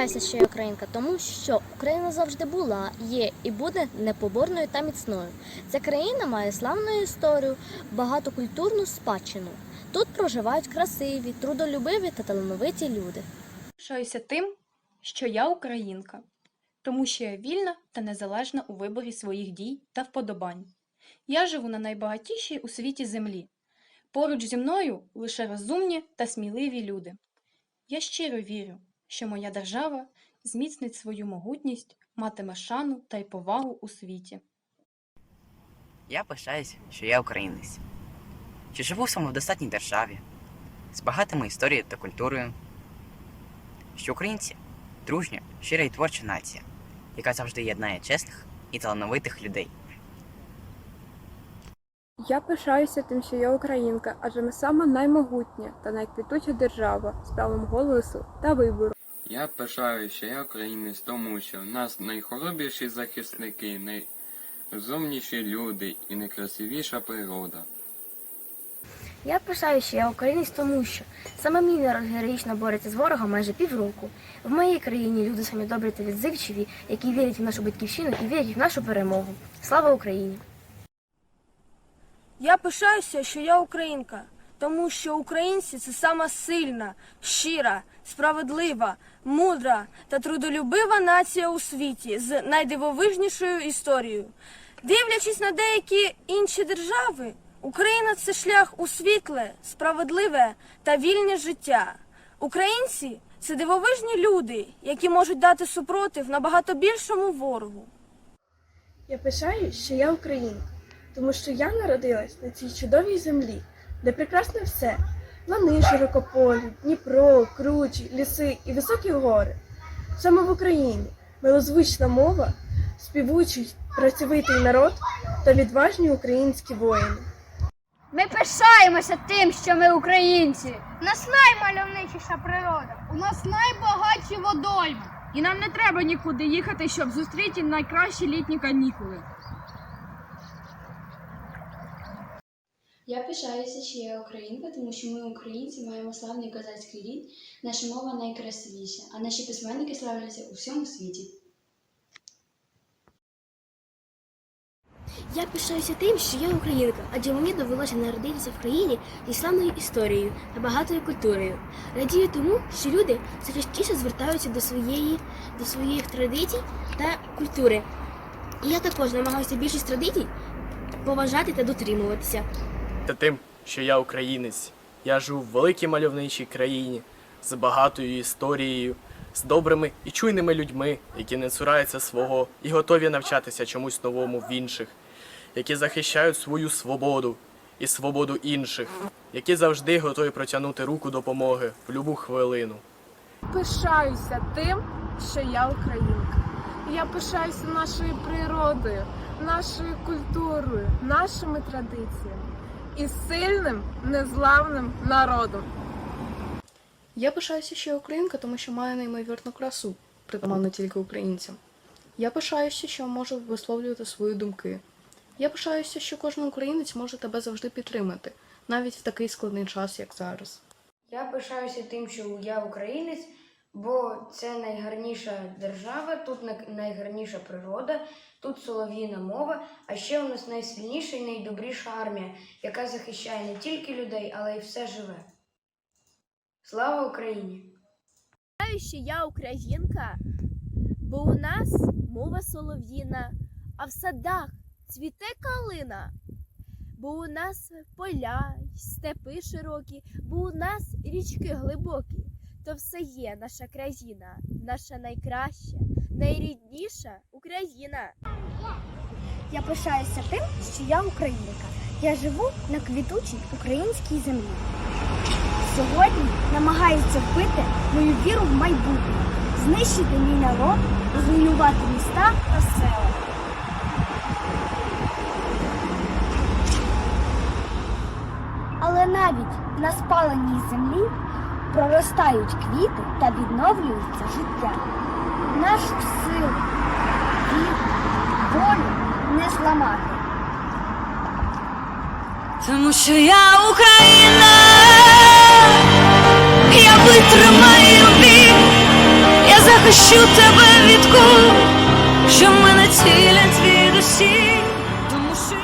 пишаюся, що я українка, тому що Україна завжди була, є і буде непоборною та міцною. Ця країна має славну історію, багатокультурну спадщину. Тут проживають красиві, трудолюбиві та талановиті люди. Пишаюся тим, що я українка, тому що я вільна та незалежна у виборі своїх дій та вподобань. Я живу на найбагатішій у світі землі. Поруч зі мною лише розумні та сміливі люди. Я щиро вірю, що моя держава зміцнить свою могутність, матиме шану та й повагу у світі. Я пишаюсь, що я українець, що живу в самодостатній державі, з багатими історією та культурою, що українці дружня, щира і творча нація, яка завжди єднає чесних і талановитих людей. Я пишаюся тим, що я українка, адже ми сама наймогутня та найквітуча держава з правом голосу та вибору. Я пишаю, що я українець, тому що в нас найхоробріші захисники, найрозумніші люди і найкрасивіша природа. Я пишаю, що я українець, тому що саме мій народ героїчно бореться з ворогом майже півроку. В моїй країні люди самі добрі та відзивчиві, які вірять в нашу батьківщину і вірять в нашу перемогу. Слава Україні! Я пишаюся, що я українка, тому що українці це сама сильна, щира, справедлива, мудра та трудолюбива нація у світі з найдивовижнішою історією. Дивлячись на деякі інші держави, Україна це шлях у світле, справедливе та вільне життя. Українці це дивовижні люди, які можуть дати супротив набагато більшому ворогу. Я пишаю, що я українка, тому що я народилась на цій чудовій землі, де прекрасне все. Лани широкополі, Дніпро, кручі, ліси і високі гори. Саме в Україні милозвучна мова, співучий працьовитий народ та відважні українські воїни. Ми пишаємося тим, що ми українці. У нас наймальовничіша природа. У нас найбагатші водойми. І нам не треба нікуди їхати, щоб зустріти найкращі літні канікули. Я пишаюся, що я українка, тому що ми, українці, маємо славний козацький рід, наша мова найкрасивіша, а наші письменники славляться у всьому світі. Я пишаюся тим, що я українка, адже мені довелося народитися в країні зі славною історією та багатою культурою. Радію тому, що люди все частіше звертаються до своєї, до своїх традицій та культури. І я також намагаюся більшість традицій поважати та дотримуватися. Та тим, що я українець. Я живу в великій мальовничій країні з багатою історією, з добрими і чуйними людьми, які не цураються свого і готові навчатися чомусь новому в інших, які захищають свою свободу і свободу інших, які завжди готові протягнути руку допомоги в любу хвилину. Пишаюся тим, що я українка. Я пишаюся нашою природою, нашою культурою, нашими традиціями і сильним, незламним народом. Я пишаюся, що я українка, тому що маю неймовірну красу, притаманну тільки українцям. Я пишаюся, що можу висловлювати свої думки. Я пишаюся, що кожен українець може тебе завжди підтримати, навіть в такий складний час, як зараз. Я пишаюся тим, що я українець, бо це найгарніша держава, тут найгарніша природа, тут солов'їна мова, а ще у нас найсильніша і найдобріша армія, яка захищає не тільки людей, але й все живе. Слава Україні! що я українка, бо у нас мова солов'їна, а в садах цвіте калина. Бо у нас поля, степи широкі, бо у нас річки глибокі. То все є наша країна, наша найкраща, найрідніша Україна. Я пишаюся тим, що я українка. Я живу на квітучій українській землі. Сьогодні намагаються вбити мою віру в майбутнє, знищити мій народ, зруйнувати міста та села. Але навіть на спаленій землі проростають квіти та відновлюється життя. Нашу силу, віру, волю не зламати. Тому що я Україна, я витримаю біль, я захищу тебе від кул, що мене цілять від усіх, тому що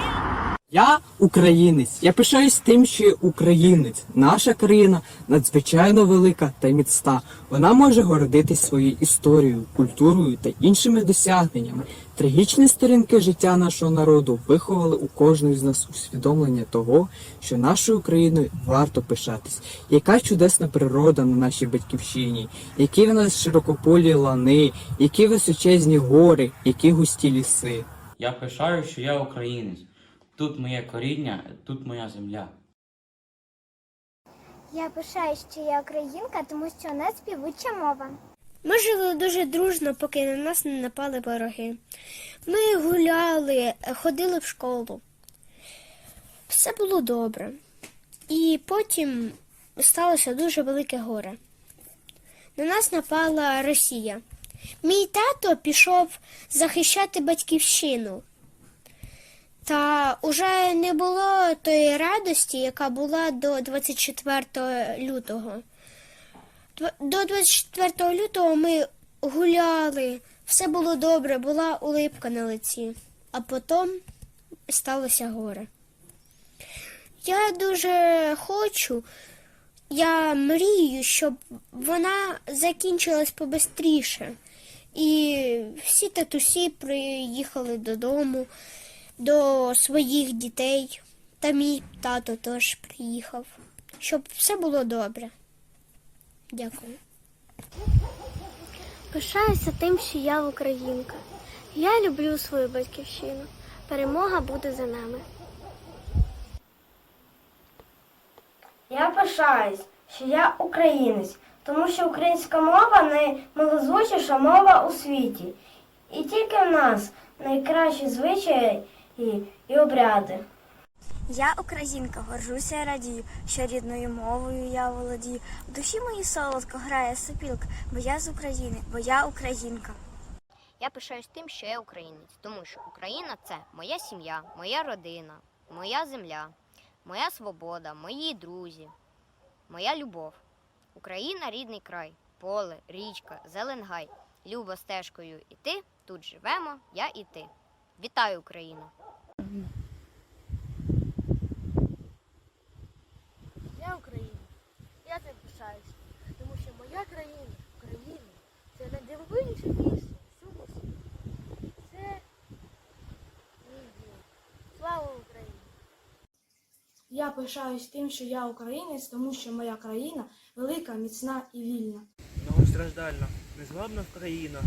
я. Я українець. Я пишаюсь тим, що я українець. Наша країна надзвичайно велика та міцна. Вона може гордитись своєю історією, культурою та іншими досягненнями. Трагічні сторінки життя нашого народу виховали у кожного з нас усвідомлення того, що нашою Україною варто пишатись. Яка чудесна природа на нашій батьківщині, які в нас широкополі лани, які височезні гори, які густі ліси. Я пишаю, що я українець. Тут моє коріння, тут моя земля. Я пишаю, що я українка, тому що у нас співуча мова. Ми жили дуже дружно, поки на нас не напали вороги. Ми гуляли, ходили в школу. Все було добре. І потім сталося дуже велике горе. На нас напала Росія. Мій тато пішов захищати батьківщину. Та уже не було тої радості, яка була до 24 лютого. До 24 лютого ми гуляли, все було добре, була улипка на лиці, а потім сталося горе. Я дуже хочу, я мрію, щоб вона закінчилась побистріше. І всі татусі приїхали додому до своїх дітей. Та мій тато теж приїхав, щоб все було добре. Дякую. Пишаюся тим, що я українка. Я люблю свою батьківщину. Перемога буде за нами. Я пишаюсь, що я українець, тому що українська мова наймилозвучніша мова у світі. І тільки в нас найкращі звичаї і, і обряди. Я українка, горжуся і радію, що рідною мовою я володію. В душі моїй солодко грає сопілка, бо я з України, бо я українка. Я пишаюсь тим, що я українець, тому що Україна це моя сім'я, моя родина, моя земля, моя свобода, мої друзі, моя любов. Україна рідний край, поле, річка, зеленгай, любо стежкою іти, тут живемо, я і ти. Вітаю, Україну! Я українець. Я тому що моя країна, Україна, це найдивовижніше місце в цьому світі. Це мій дім. Слава Україні! Я пишаюсь тим, що я українець, тому що моя країна велика, міцна і вільна. Многостраждальна, незглавна країна.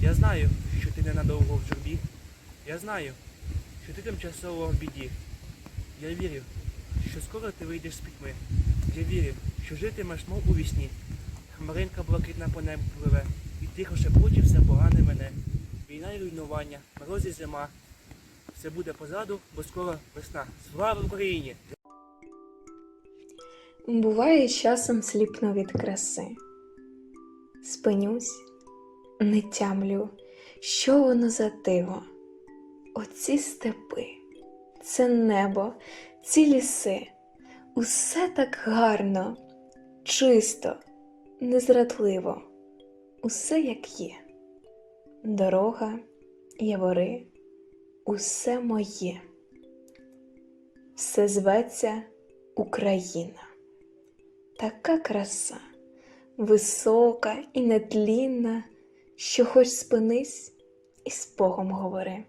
Я знаю, що ти ненадовго в журбі. Я знаю, що ти тимчасово в біді. Я вірю, що скоро ти вийдеш з пітьми. Я вірю, що житимеш, мов у вісні. Хмаринка блакитна по небу пливе, і тихо шепоче все погане мене. Війна і руйнування, морозі зима. Все буде позаду, бо скоро весна. Слава Україні! Буває, часом сліпну від краси. Спинюсь, не тямлю, що воно за диво. Оці степи, це небо, ці ліси, усе так гарно, чисто, незрадливо, усе як є. Дорога, явори, усе моє. Все зветься Україна. Така краса, висока і нетлінна, що хоч спинись і з Богом говори.